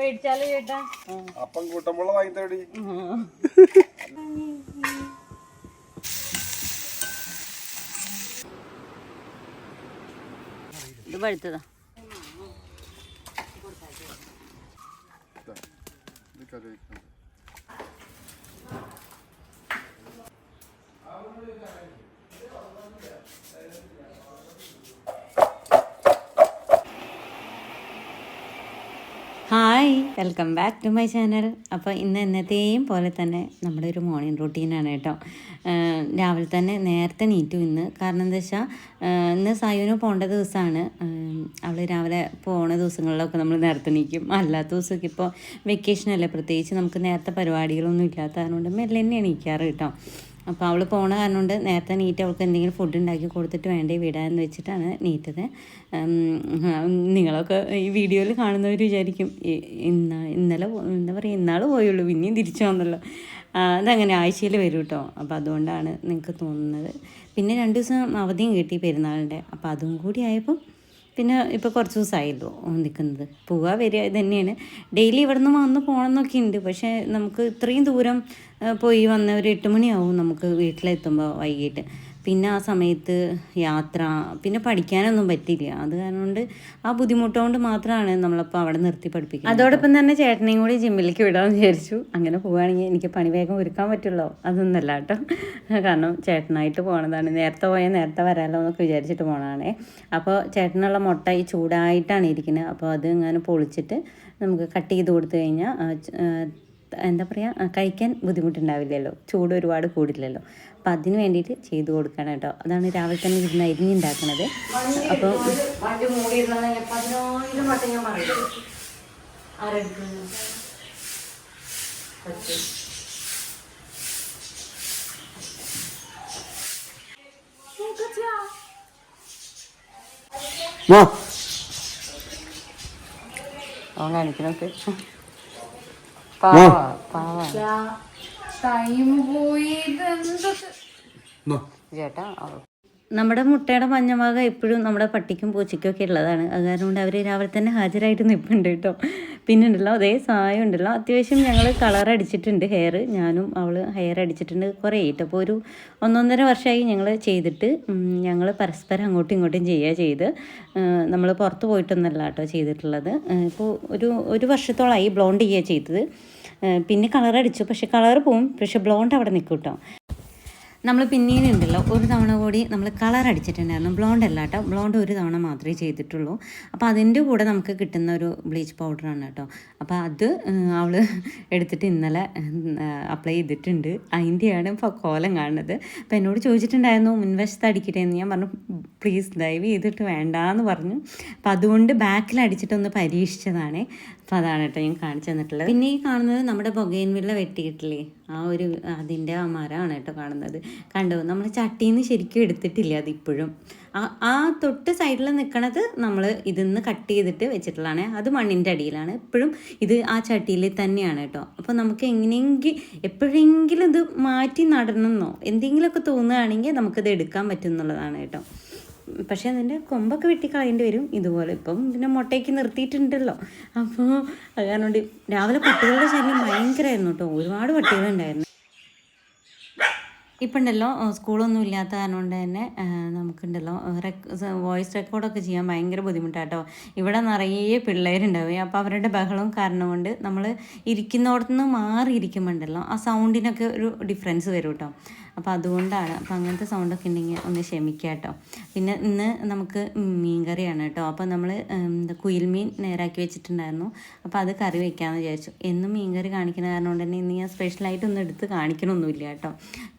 മേടിച്ചാലോ ചേട്ടാ? അപ്പം കൂട്ടമ്പുള്ള വാങ്ങി തേടി ഇത് പഴുത്തതാ. Hi welcome back to my channel അപ്പോൾ ഇന്ന് എന്നത്തെയും പോലെ തന്നെ നമ്മുടെ ഒരു മോർണിംഗ് റൂട്ടീനാണ് കേട്ടോ. രാവിലെ തന്നെ നേരത്തെ നീറ്റു ഇന്ന്. കാരണം എന്താ വെച്ചാൽ ഇന്ന് സായുവിന് പോകേണ്ട ദിവസമാണ് അവൾ രാവിലെ പോണ ദിവസങ്ങളിലൊക്കെ നമ്മൾ നേരത്തെ നീക്കും അല്ലാത്ത ദിവസമൊക്കെ ഇപ്പോൾ വെക്കേഷനല്ലേ പ്രത്യേകിച്ച് നമുക്ക് നേരത്തെ പരിപാടികളൊന്നും ഇല്ലാത്തതുകൊണ്ട് മെല്ലെ തന്നെ എണീക്കാറ് കേട്ടോ. അപ്പോൾ അവൾ പോണ കാരണം കൊണ്ട് നേരത്തെ നീറ്റ് അവൾക്ക് എന്തെങ്കിലും ഫുഡ് ഉണ്ടാക്കി കൊടുത്തിട്ട് വേണ്ടേ വിടാമെന്ന് വെച്ചിട്ടാണ് നീറ്റത്. നിങ്ങളൊക്കെ ഈ വീഡിയോയിൽ കാണുന്നവർ വിചാരിക്കും ഇന്ന ഇന്നലെ എന്താ പറയുക ഇന്നാൾ പോയുള്ളൂ പിന്നെയും തിരിച്ചു വന്നല്ലോ. അതങ്ങനെ ആഴ്ചയിൽ വരും കേട്ടോ. അപ്പോൾ അതുകൊണ്ടാണ് നിങ്ങൾക്ക് തോന്നുന്നത്. പിന്നെ രണ്ട് ദിവസം അവധിയും കിട്ടി പെരുന്നാളിന്റെ. അപ്പോൾ അതും കൂടി ആയപ്പോൾ പിന്നെ ഇപ്പോൾ കുറച്ച് ദിവസമായല്ലോ നിൽക്കുന്നത് പോവുക വരിക തന്നെയാണ്. ഡെയിലി ഇവിടെ നിന്ന് വന്ന് പോകണമെന്നൊക്കെ ഉണ്ട് പക്ഷേ നമുക്ക് ഇത്രയും ദൂരം പോയി വന്ന ഒരു എട്ട് മണിയാവും നമുക്ക് വീട്ടിലെത്തുമ്പോൾ വൈകിട്ട്. പിന്നെ ആ സമയത്ത് യാത്ര പിന്നെ പഠിക്കാനൊന്നും പറ്റില്ല അത് കാരണം കൊണ്ട് ആ ബുദ്ധിമുട്ടുകൊണ്ട് മാത്രമാണ് നമ്മളപ്പോൾ അവിടെ നിർത്തി പഠിപ്പിക്കുന്നത്. അതോടൊപ്പം തന്നെ ചേട്ടനെയും കൂടി ജിമ്മിലേക്ക് വിടാമെന്ന് വിചാരിച്ചു. അങ്ങനെ പോവുകയാണെങ്കിൽ എനിക്ക് പണി വേഗം ഒരുക്കാൻ പറ്റുള്ളൂ. അതൊന്നല്ല കേട്ടോ. കാരണം ചേട്ടനായിട്ട് പോണതാണ്. നേരത്തെ പോയാൽ നേരത്തെ വരാമല്ലോ എന്നൊക്കെ വിചാരിച്ചിട്ട് പോണതാണേ. അപ്പോൾ ചേട്ടനുള്ള മുട്ട ഈ ചൂടായിട്ടാണ് ഇരിക്കുന്നത് അപ്പോൾ അത് ഇങ്ങനെ പൊളിച്ചിട്ട് നമുക്ക് കട്ട് ചെയ്ത് കൊടുത്തു കഴിഞ്ഞാൽ എന്താ പറയുക കഴിക്കാൻ ബുദ്ധിമുട്ടുണ്ടാവില്ലല്ലോ. ചൂട് ഒരുപാട് കൂടില്ലല്ലോ. അപ്പം അതിന് വേണ്ടിയിട്ട് ചെയ്തു കൊടുക്കണം കേട്ടോ. അതാണ് രാവിലെ തന്നെ ഇരുന്ന് അപ്പോൾ ഞാൻ പറയും ആരെടുക്കുന്നു അവൻ കാണിക്കണൊക്കെ പാവ പാവ ടൈം പോയി ഇതെന്തൊക്കെ ചേട്ടാ നമ്മുടെ മുട്ടയുടെ മഞ്ഞമാക എപ്പോഴും നമ്മുടെ പട്ടിക്കും പൂച്ചയ്ക്കും ഒക്കെ ഉള്ളതാണ്. അത് കാരണം കൊണ്ട് അവർ രാവിലെ തന്നെ ഹാജരായിട്ട് നിൽപ്പുണ്ട് കേട്ടോ. പിന്നെ ഉണ്ടല്ലോ അതേ സായം ഉണ്ടല്ലോ അത്യാവശ്യം ഞങ്ങൾ കളർ അടിച്ചിട്ടുണ്ട് ഹെയർ ഞാനും അവൾ ഹെയർ അടിച്ചിട്ടുണ്ട് കുറേ. ആയിട്ട് അപ്പോൾ ഒരു ഒന്നൊന്നര വർഷമായി ഞങ്ങൾ ചെയ്തിട്ട് ഞങ്ങൾ പരസ്പരം അങ്ങോട്ടും ഇങ്ങോട്ടും ചെയ്യുക ചെയ്ത്. നമ്മൾ പുറത്ത് പോയിട്ടൊന്നല്ല കേട്ടോ ചെയ്തിട്ടുള്ളത്. ഇപ്പോൾ ഒരു ഒരു വർഷത്തോളമായി ബ്ലോണ്ട് ചെയ്യുക ചെയ്തത്. പിന്നെ കളർ അടിച്ചു. പക്ഷേ കളർ പോവും. പക്ഷെ ബ്ലോണ്ട് അവിടെ നിൽക്കും കേട്ടോ. നമ്മൾ പിന്നീട് ഉണ്ടല്ലോ ഒരു തവണ കൂടി നമ്മൾ കളർ അടിച്ചിട്ടുണ്ടായിരുന്നു. ബ്ലോണ്ട് അല്ല കേട്ടോ. ബ്ലോണ്ട് ഒരു തവണ മാത്രമേ ചെയ്തിട്ടുള്ളൂ. അപ്പോൾ അതിന്റെ കൂടെ നമുക്ക് കിട്ടുന്ന ഒരു ബ്ലീച്ച് പൗഡറാണ് കേട്ടോ. അപ്പോൾ അത് അവൾ എടുത്തിട്ട് ഇന്നലെ അപ്ലൈ ചെയ്തിട്ടുണ്ട്. അതിന്റെയാണ് ഇപ്പോൾ കോലം കാണുന്നത്. അപ്പോൾ എന്നോട് ചോദിച്ചിട്ടുണ്ടായിരുന്നു മുൻവശത്ത് അടിക്കട്ടെ എന്ന്. ഞാൻ പറഞ്ഞു പ്ലീസ് ദയവ് ചെയ്തിട്ട് വേണ്ട എന്ന് പറഞ്ഞു. അപ്പോൾ അതുകൊണ്ട് ബാക്കിൽ അടിച്ചിട്ടൊന്ന് പരീക്ഷിച്ചതാണേ. അപ്പോൾ അതാണ് കേട്ടോ ഞാൻ കാണിച്ചു തന്നിട്ടുള്ളത്. പിന്നെ ഈ കാണുന്നത് നമ്മുടെ പുകയൻ വില്ല വെട്ടിയിട്ടില്ലേ? ആ ഒരു അതിന്റെ ആ മരമാണ് കേട്ടോ കാണുന്നത്. കണ്ടോ? നമ്മൾ ചട്ടിയിൽ നിന്ന് ശരിക്കും എടുത്തിട്ടില്ല അതിപ്പോഴും. ആ ആ തൊട്ട് സൈഡിൽ നിൽക്കണത് നമ്മൾ ഇതിന്ന് കട്ട് ചെയ്തിട്ട് വെച്ചിട്ടുള്ളതാണ്. അത് മണ്ണിന്റെ അടിയിലാണ്. എപ്പോഴും ഇത് ആ ചട്ടിയിൽ തന്നെയാണ് കേട്ടോ. അപ്പോൾ നമുക്ക് എങ്ങനെയെങ്കിൽ എപ്പോഴെങ്കിലും ഇത് മാറ്റി നടണമെന്നോ എന്തെങ്കിലുമൊക്കെ തോന്നുകയാണെങ്കിൽ നമുക്കിത് എടുക്കാൻ പറ്റും എന്നുള്ളതാണ് കേട്ടോ. പക്ഷേ അതിന്റെ കൊമ്പൊക്കെ വെട്ടി കളയേണ്ടി വരും. ഇതുപോലെ ഇപ്പം പിന്നെ മുട്ടയ്ക്ക് നിർത്തിയിട്ടുണ്ടല്ലോ. അപ്പോൾ അത് കാരണം രാവിലെ പട്ടികളുടെ ശല്യം ഭയങ്കരമായിരുന്നു കേട്ടോ. ഒരുപാട് പട്ടികളുണ്ടായിരുന്നു. ഇപ്പം ഉണ്ടല്ലോ സ്കൂളൊന്നും ഇല്ലാത്ത കാരണം കൊണ്ട് തന്നെ നമുക്കുണ്ടല്ലോ വോയിസ് റെക്കോർഡൊക്കെ ചെയ്യാൻ ഭയങ്കര ബുദ്ധിമുട്ടാട്ടോ. ഇവിടെ നിറയെ പിള്ളേരുണ്ടാവും. അപ്പോൾ അവരുടെ ബഹളവും കാരണം കൊണ്ട് നമ്മൾ ഇരിക്കുന്നിടത്തുനിന്ന് മാറി ഇരിക്കുമ്പോണ്ടല്ലോ ആ സൗണ്ടിനൊക്കെ ഒരു ഡിഫറൻസ് വരും കേട്ടോ. അപ്പോൾ അതുകൊണ്ടാണ് അപ്പോൾ അങ്ങനത്തെ സൗണ്ടൊക്കെ ഉണ്ടെങ്കിൽ ഒന്ന് ക്ഷമിക്കുക കേട്ടോ. പിന്നെ ഇന്ന് നമുക്ക് മീൻ കറിയാണ് കേട്ടോ അപ്പോൾ നമ്മൾ കുയിൽ മീൻ നേരാക്കി വെച്ചിട്ടുണ്ടായിരുന്നു. അപ്പോൾ അത് കറി വെക്കാമെന്ന് വിചാരിച്ചു. എന്നും മീൻകറി കാണിക്കുന്ന കാരണം കൊണ്ട് തന്നെ ഇന്ന് ഞാൻ സ്പെഷ്യലായിട്ടൊന്നും എടുത്ത് കാണിക്കണമൊന്നുമില്ല കേട്ടോ.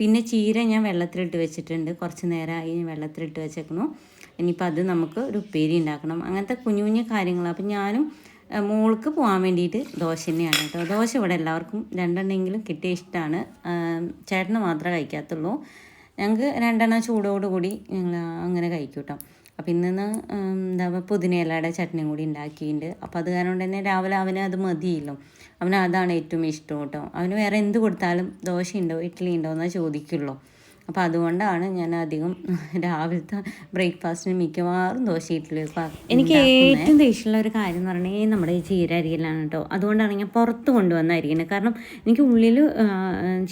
പിന്നെ ചീര ഞാൻ വെള്ളത്തിലിട്ട് വെച്ചിട്ടുണ്ട്. കുറച്ച് നേരമായി ഞാൻ വെള്ളത്തിലിട്ട് വെച്ചേക്കണു ഇനിയിപ്പോൾ അത് നമുക്ക് ഒരു ഉപ്പേരി ഉണ്ടാക്കണം. അങ്ങനത്തെ കുഞ്ഞു കുഞ്ഞു കാര്യങ്ങൾ അപ്പം ഞാനും മോൾക്ക് പോകാൻ വേണ്ടിയിട്ട് ദോശ തന്നെയാണ് കേട്ടോ. ദോശ ഇവിടെ എല്ലാവർക്കും രണ്ടെണ്ണെങ്കിലും കിട്ടിയ ഇഷ്ടമാണ് ചേട്ടന് മാത്രമേ കഴിക്കാത്തുള്ളൂ. ഞങ്ങൾക്ക് രണ്ടെണ്ണം ചൂടോടുകൂടി ഞങ്ങൾ അങ്ങനെ കഴിക്കും കേട്ടോ. അപ്പം ഇന്ന് എന്താ പുതിനയിലയുടെ ചട്നിയും കൂടി ഉണ്ടാക്കിയിട്ടുണ്ട്. അപ്പോൾ അത് കാരണം തന്നെ രാവിലെ അവന് അത് മതിയല്ലോ. അവന് അതാണ് ഏറ്റവും ഇഷ്ടം കേട്ടോ. അവന് വേറെ എന്ത് കൊടുത്താലും ദോശ ഉണ്ടോ ഇഡ്ഡലി ഉണ്ടോ എന്നാൽ ചോദിക്കുള്ളൂ. അപ്പോൾ അതുകൊണ്ടാണ് ഞാൻ അധികം രാവിലത്തെ ബ്രേക്ക്ഫാസ്റ്റിന് മിക്കവാറും ദോശ ഇഡ്ഡലി എനിക്ക് ഏറ്റവും ദേഷ്യമുള്ള ഒരു കാര്യം എന്ന് പറഞ്ഞാൽ നമ്മുടെ ഈ ചീര അരിയലാണ് കേട്ടോ. അതുകൊണ്ടാണ് ഞാൻ പുറത്ത് കൊണ്ടുവന്ന കാരണം എനിക്ക് ഉള്ളിൽ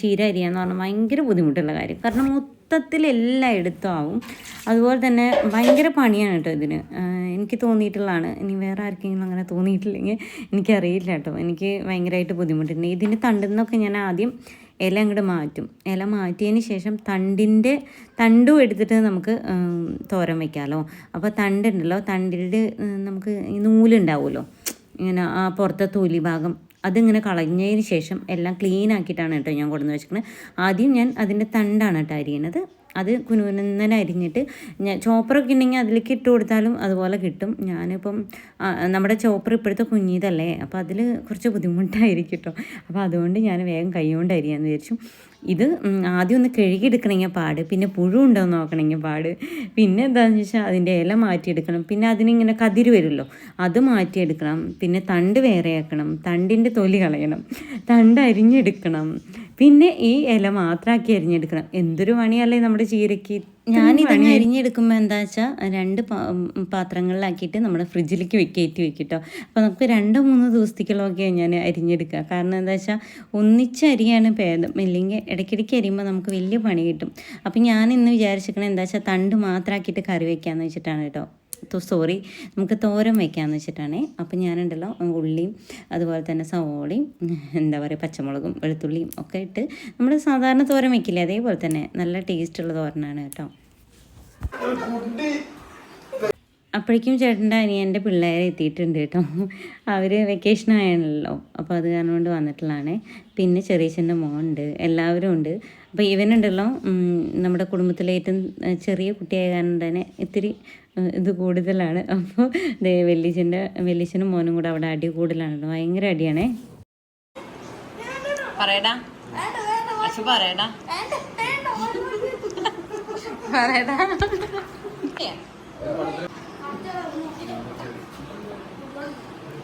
ചീര അരിയാന്ന് പറഞ്ഞാൽ ഭയങ്കര ബുദ്ധിമുട്ടുള്ള കാര്യം. കാരണം മൊത്തത്തിൽ എല്ലായിടത്തും ആവും. അതുപോലെ തന്നെ ഭയങ്കര പണിയാണ് കേട്ടോ ഇതിന്. എനിക്ക് തോന്നിയിട്ടുള്ളതാണ്. ഇനി വേറെ ആർക്കെങ്കിലും അങ്ങനെ തോന്നിയിട്ടില്ലെങ്കിൽ എനിക്കറിയില്ല കേട്ടോ. എനിക്ക് ഭയങ്കരമായിട്ട് ബുദ്ധിമുട്ടുണ്ട്. ഇതിന്റെ തണ്ടിൽ നിന്നൊക്കെ ഞാൻ ആദ്യം ഇല അങ്ങോട്ട് മാറ്റും. ഇല മാറ്റിയതിന് ശേഷം തണ്ടിന്റെ തണ്ടും എടുത്തിട്ട് നമുക്ക് തോരൻ വയ്ക്കാമല്ലോ അപ്പോൾ തണ്ടുണ്ടല്ലോ തണ്ടിന്റെ നമുക്ക് നൂലുണ്ടാവുമല്ലോ. ഇങ്ങനെ ആ പുറത്തെ തൊലി ഭാഗം അതിങ്ങനെ കളഞ്ഞതിന് ശേഷം എല്ലാം ക്ലീൻ ആക്കിയിട്ടാണ് കേട്ടോ ഞാൻ കൊണ്ടുവന്ന് വെച്ചിരിക്കുന്നത് ആദ്യം ഞാൻ അതിന്റെ തണ്ടാണ് കേട്ടോ അരിയണത്. അത് കുനുകുനന്നെ അരിഞ്ഞിട്ട് ഞാൻ ചോപ്പറൊക്കെ ഉണ്ടെങ്കിൽ അതിലേക്ക് ഇട്ട് കൊടുത്താലും അതുപോലെ കിട്ടും. ഞാനിപ്പം നമ്മുടെ ചോപ്പർ ഇപ്പോഴത്തെ കുഞ്ഞിതല്ലേ അപ്പോൾ അതിൽ കുറച്ച് ബുദ്ധിമുട്ടായിരിക്കും കേട്ടോ അപ്പോൾ അതുകൊണ്ട് ഞാൻ വേഗം കൈ കൊണ്ട് അരിയാന്ന് വിചാരിച്ചു. ഇത് ആദ്യം ഒന്ന് കഴുകിയെടുക്കണമെങ്കിൽ പാട് പിന്നെ പുഴു ഉണ്ടോ എന്ന് നോക്കണമെങ്കിൽ പാട്. പിന്നെ എന്താണെന്ന് വെച്ചാൽ അതിന്റെ ഇല മാറ്റിയെടുക്കണം. പിന്നെ അതിനിങ്ങനെ കതിര് വരുമല്ലോ അത് മാറ്റിയെടുക്കണം. പിന്നെ തണ്ട് വേറെ ആക്കണം തണ്ടിന്റെ തൊലി കളയണം. തണ്ട് അരിഞ്ഞെടുക്കണം. പിന്നെ ഈ ഇല മാത്രമാക്കി അരിഞ്ഞെടുക്കണം. എന്തൊരു പണിയല്ലേ നമ്മുടെ ചീരയ്ക്ക് ഞാനിതങ്ങ് അരിഞ്ഞെടുക്കുമ്പോൾ എന്താ വെച്ചാൽ രണ്ട് പാത്രങ്ങളിലാക്കിയിട്ട് നമ്മുടെ ഫ്രിഡ്ജിലേക്ക് വെക്ക് വെക്കും വെക്കിട്ടോ. അപ്പോൾ നമുക്ക് രണ്ടോ മൂന്നോ ദിവസത്തേക്കുള്ളതൊക്കെ ഞാൻ അരിഞ്ഞെടുക്കുക. കാരണം എന്താ വെച്ചാൽ ഒന്നിച്ച് അരിയാണ് ഭേദം. ഇല്ലെങ്കിൽ ഇടയ്ക്കിടയ്ക്ക് അരിയുമ്പോൾ നമുക്ക് വലിയ പണി കിട്ടും. അപ്പോൾ ഞാൻ ഇന്ന് വിചാരിച്ചിരിക്കണത് എന്താ വെച്ചാൽ തണ്ട് മാത്രമാക്കിയിട്ട് കറി വെക്കാമെന്ന് വെച്ചിട്ടാണ് കേട്ടോ. സോറി നമുക്ക് തോരൻ വയ്ക്കാമെന്ന് വെച്ചിട്ടാണ്. അപ്പം ഞാനുണ്ടല്ലോ ഉള്ളിയും അതുപോലെ തന്നെ സവോളയും എന്താ പറയുക പച്ചമുളകും വെളുത്തുള്ളിയും ഒക്കെ ഇട്ട് നമ്മൾ സാധാരണ തോരൻ വയ്ക്കില്ലേ അതേപോലെ തന്നെ നല്ല ടേസ്റ്റുള്ള തോരനാണ് കേട്ടോ. അപ്പോഴേക്കും ചേട്ടന്റെ അനിയന്റെ പിള്ളേരെ എത്തിയിട്ടുണ്ട് കേട്ടോ. അവർ വെക്കേഷൻ ആയാണല്ലോ അപ്പോൾ അത് കാരണം കൊണ്ട് വന്നിട്ടുള്ളതാണ്. പിന്നെ ചെറിയച്ഛന്റെ ഉണ്ട് എല്ലാവരും ഉണ്ട്. അപ്പോൾ ഇവനുണ്ടല്ലോ ഉണ്ടല്ലോ നമ്മുടെ കുടുംബത്തിലെ ഏറ്റവും ചെറിയ കുട്ടിയായ കാരണം തന്നെ ഇത്തിരി ഇത് കൂടുതലാണ്. അപ്പോൾ ദേ വെല്ലിച്ചന്റെ വെല്ലിച്ചനും മോനും കൂടെ അവിടെ അടി കൂടുതലാണ് ഭയങ്കര അടിയാണേ. പറയടാ. പറയടാ. പറയടാ.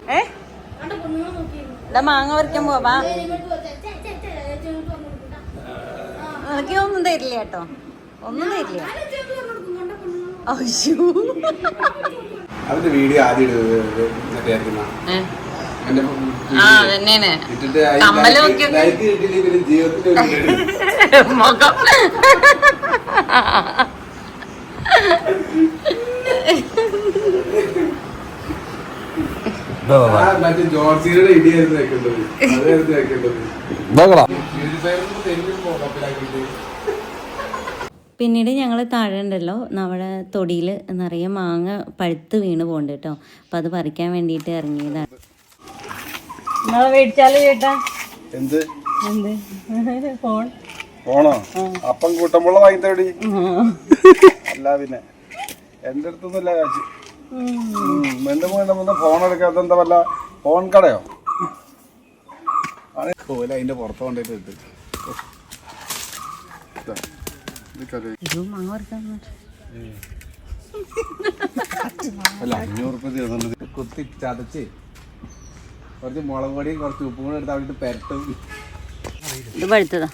ഏ? മാങ്ങ പറിക്കാൻ പോവാ നിനക്ക് ഒന്നും തരില്ല കേട്ടോ. ഒന്നും തരില്ല. അയ്യോ. അതിന്റെ വീഡിയോ ആദ്യം മുഖം. മറ്റേ ജോർജിയുടെ ഇടിയായിരുന്നു വെക്കേണ്ടത്. അതായിരുന്നു വെക്കേണ്ടത്. പിന്നീട് ഞങ്ങൾ താഴെ ഉണ്ടല്ലോ നമ്മുടെ തൊടിയിൽ നിറയെ മാങ്ങ പഴുത്ത് വീണ് പോണ്ട് കേട്ടോ അപ്പം അത് പറിക്കാൻ വേണ്ടിയിട്ട് ഇറങ്ങിയതാണ്. നിങ്ങളെ മേടിച്ചാലോ ചേട്ടാ? എന്ത്? എന്ത്? ഫോൺ. ഫോണോ? അപ്പം കൂട്ടമ്പുള്ള വാങ്ങി തേടി അല്ല പിന്നെ എന്റെ അടുത്തൊന്നുമില്ല കാശ്. ഉം, എന്റെ മോനെ ഫോൺ എടുക്കാത്ത എന്താ വല്ല ഫോൺ കടയോ? അതിന്റെ പുറത്ത് കൊണ്ടിട്ട് ഇട്ട്. കറി. ഇത് മാങ്ങ പറിക്കാൻ അല്ല അഞ്ഞൂറ് റുപ്യ തീർന്നുണ്ട് കുത്തി ചതച്ച് കുറച്ച് മുളക് പൊടിയും കുറച്ച് ഉപ്പും കൂടെ എടുത്ത് അവിടെ പെരട്ടും. ഇത് പഴുത്തതാ.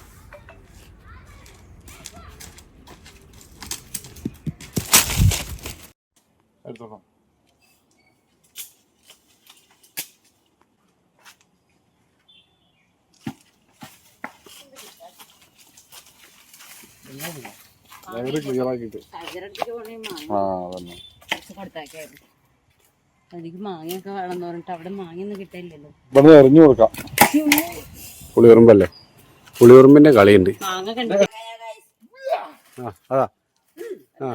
ക്ലിയർ ആക്കിയിട്ട്. ആ അതന്നെ. എനിക്ക് മാങ്ങയൊക്കെ വേണമെന്ന് പറഞ്ഞിട്ട് അവിടെ മാങ്ങയൊന്നും കിട്ടില്ലല്ലോ ഇവിടെ എറിഞ്ഞു കൊടുക്കാം. പുളിയുറുമ്പല്ലേ പുളിയുറുമ്പിന്റെ കളിയുണ്ട്. ആ അതാ. ആ.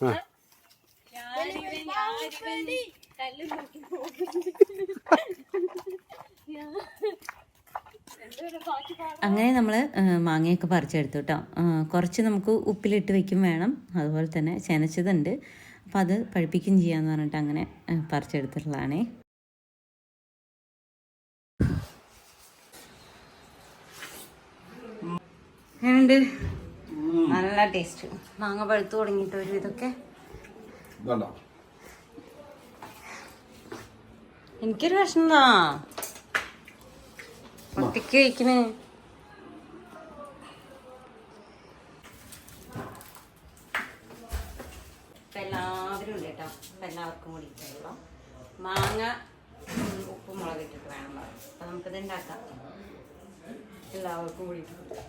ആ. അങ്ങനെ നമ്മൾ മാങ്ങയൊക്കെ പറിച്ചെടുത്തു കേട്ടോ കുറച്ച് നമുക്ക് ഉപ്പിലിട്ട് വെക്കും വേണം. അതുപോലെ തന്നെ ചെനച്ചതുണ്ട്. അപ്പോൾ അത് പഴുപ്പിക്കും ചെയ്യാന്ന് പറഞ്ഞിട്ട് അങ്ങനെ പറിച്ചെടുത്തിട്ടുള്ളതാണേ. എങ്ങനെയുണ്ട്? നല്ല ടേസ്റ്റ്. മാങ്ങ പഴുത്ത് തുടങ്ങിയിട്ട് ഒരു ഇതൊക്കെ. എനിക്കൊരു വിഷമതാ ഒറ്റയ്ക്ക് കഴിക്കുന്നേ എല്ലാവരും ഉണ്ട് കേട്ടോ. എല്ലാവർക്കും കൂടി ഇഷ്ടമുള്ള മാങ്ങ ഉപ്പും മുളക് ഇട്ടിട്ട് വേണം പറയാം അപ്പം നമുക്കിത് ഉണ്ടാക്കാം. എല്ലാവർക്കും കൂടി കൊടുക്കാം.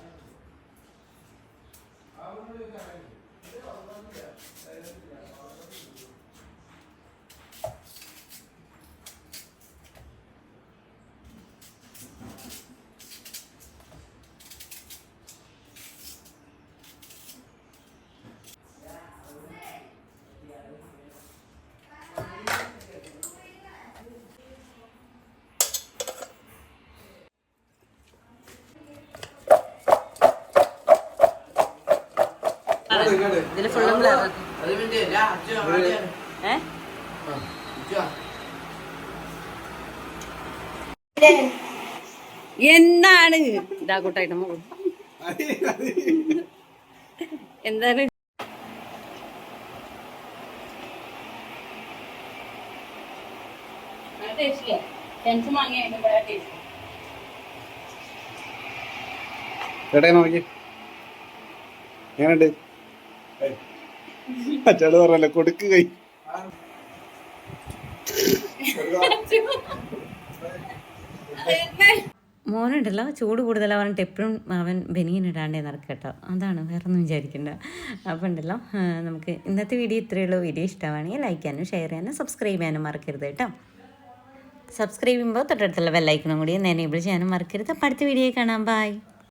എന്താണ് ഇതാ കൂട്ടായിട്ട് എന്താണ്? വാങ്ങിയ ടേസ്റ്റ് ചേട്ടാ നോക്കി എങ്ങനെയുണ്ട്? മറ്റാൾ പറഞ്ഞല്ലോ കൊടുക്ക് മോനുണ്ടല്ലോ ചൂട് കൂടുതലാണ് പറഞ്ഞിട്ട് എപ്പോഴും അവൻ ബനിയൻ ഇടാണ്ടേ നടക്കട്ടോ. കേട്ടോ അതാണ് വേറെ ഒന്നും വിചാരിക്കണ്ട. അപ്പോൾ ഉണ്ടല്ലോ നമുക്ക് ഇന്നത്തെ വീഡിയോ ഇത്രയേ ഉള്ളൂ. വീഡിയോ ഇഷ്ടമാണെങ്കിൽ ലൈക്ക് ചെയ്യാനും ഷെയർ ചെയ്യാനും സബ്സ്ക്രൈബ് ചെയ്യാനും മറക്കരുത് കേട്ടോ. സബ്സ്ക്രൈബ് ചെയ്യുമ്പോൾ തൊട്ടടുത്തുള്ള ബെല്ലൈക്കണും കൂടി എനേബിൾ ചെയ്യാനും മറക്കരുത്. അപ്പോൾ അടുത്ത വീഡിയോ കാണാം. ബൈ